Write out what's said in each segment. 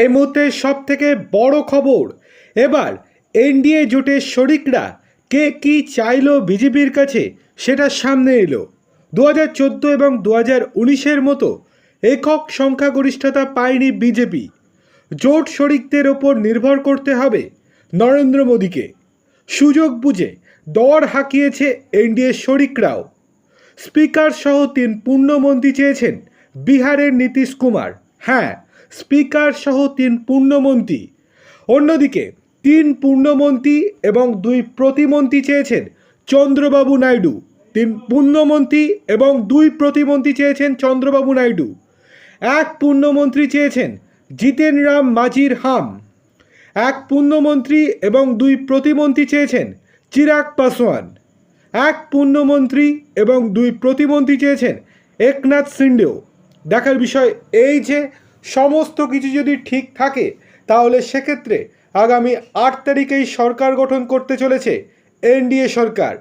এই মুহূর্তে সব থেকে বড় খবর। এবার এনডিএ জোটের শরিকরা কে কি চাইলো বিজেপির কাছে সেটা সামনে এলো। দু হাজার চোদ্দ এবং দু হাজার উনিশের মতো একক সংখ্যাগরিষ্ঠতা পায়নি বিজেপি। জোট শরিকদের ওপর নির্ভর করতে হবে নরেন্দ্র মোদীকে। সুযোগ বুঝে দর হাঁকিয়েছে এনডিএ শরিকরাও। স্পিকার সহ তিন পূর্ণমন্ত্রী চেয়েছেন বিহারের নীতিশ কুমার। হ্যাঁ স্পিকার সহ তিন পূর্ণমন্ত্রী। অন্যদিকে, তিন পূর্ণমন্ত্রী এবং দুই প্রতিমন্ত্রী চেয়েছেন চন্দ্রবাবু নাইডু। তিন পূর্ণমন্ত্রী এবং দুই প্রতিমন্ত্রী চেয়েছেন চন্দ্রবাবু নাইডু। এক পূর্ণমন্ত্রী চেয়েছেন জিতেন রাম মাঝির হাম। এক পূর্ণমন্ত্রী এবং দুই প্রতিমন্ত্রী চেয়েছেন চিরাগ পাসওয়ান এক পূর্ণমন্ত্রী এবং দুই প্রতিমন্ত্রী চেয়েছেন একনাথ সিন্ডেও। দেখার বিষয় এই যে সমস্ত কিছু যদি ঠিক থাকে, তাহলে সেক্ষেত্রে আগামী আট তারিখেই সরকার গঠন করতে চলেছে এনডিএ সরকার।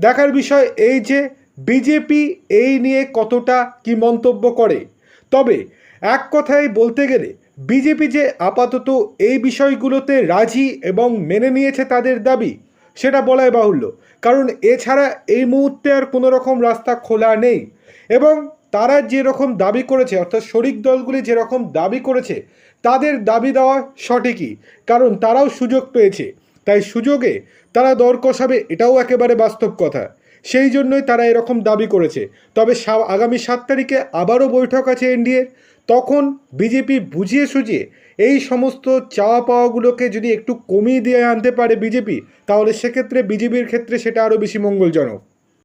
দেখার বিষয় এই যে বিজেপি এই নিয়ে কতটা কি মন্তব্য করে। তবে এক কথায় বলতে গেলে, বিজেপি যে আপাতত এই বিষয়গুলোতে রাজি এবং মেনে নিয়েছে তাদের দাবি, সেটা বলাই বাহুল্য। কারণ এছাড়া এই মুহূর্তে আর কোনো রকম রাস্তা খোলা নেই। এবং তারা যেরকম দাবি করেছে, অর্থাৎ শরিক দলগুলি যেরকম দাবি করেছে, তাদের দাবি দেওয়া সঠিকই, কারণ তারাও সুযোগ পেয়েছে। তাই সুযোগে তারা দর কষাবে এটাও একেবারে বাস্তব কথা। সেই জন্যই তারা এরকম দাবি করেছে। তবে আগামী সাত তারিখে আবারও বৈঠক আছে এনডিএর। তখন বিজেপি বুঝিয়ে সুঝিয়ে এই সমস্ত চাওয়া পাওয়াগুলোকে যদি একটু কমিয়ে দিয়ে আনতে পারে বিজেপি, তাহলে সেক্ষেত্রে বিজেপির ক্ষেত্রে সেটা আরও বেশি মঙ্গলজনক।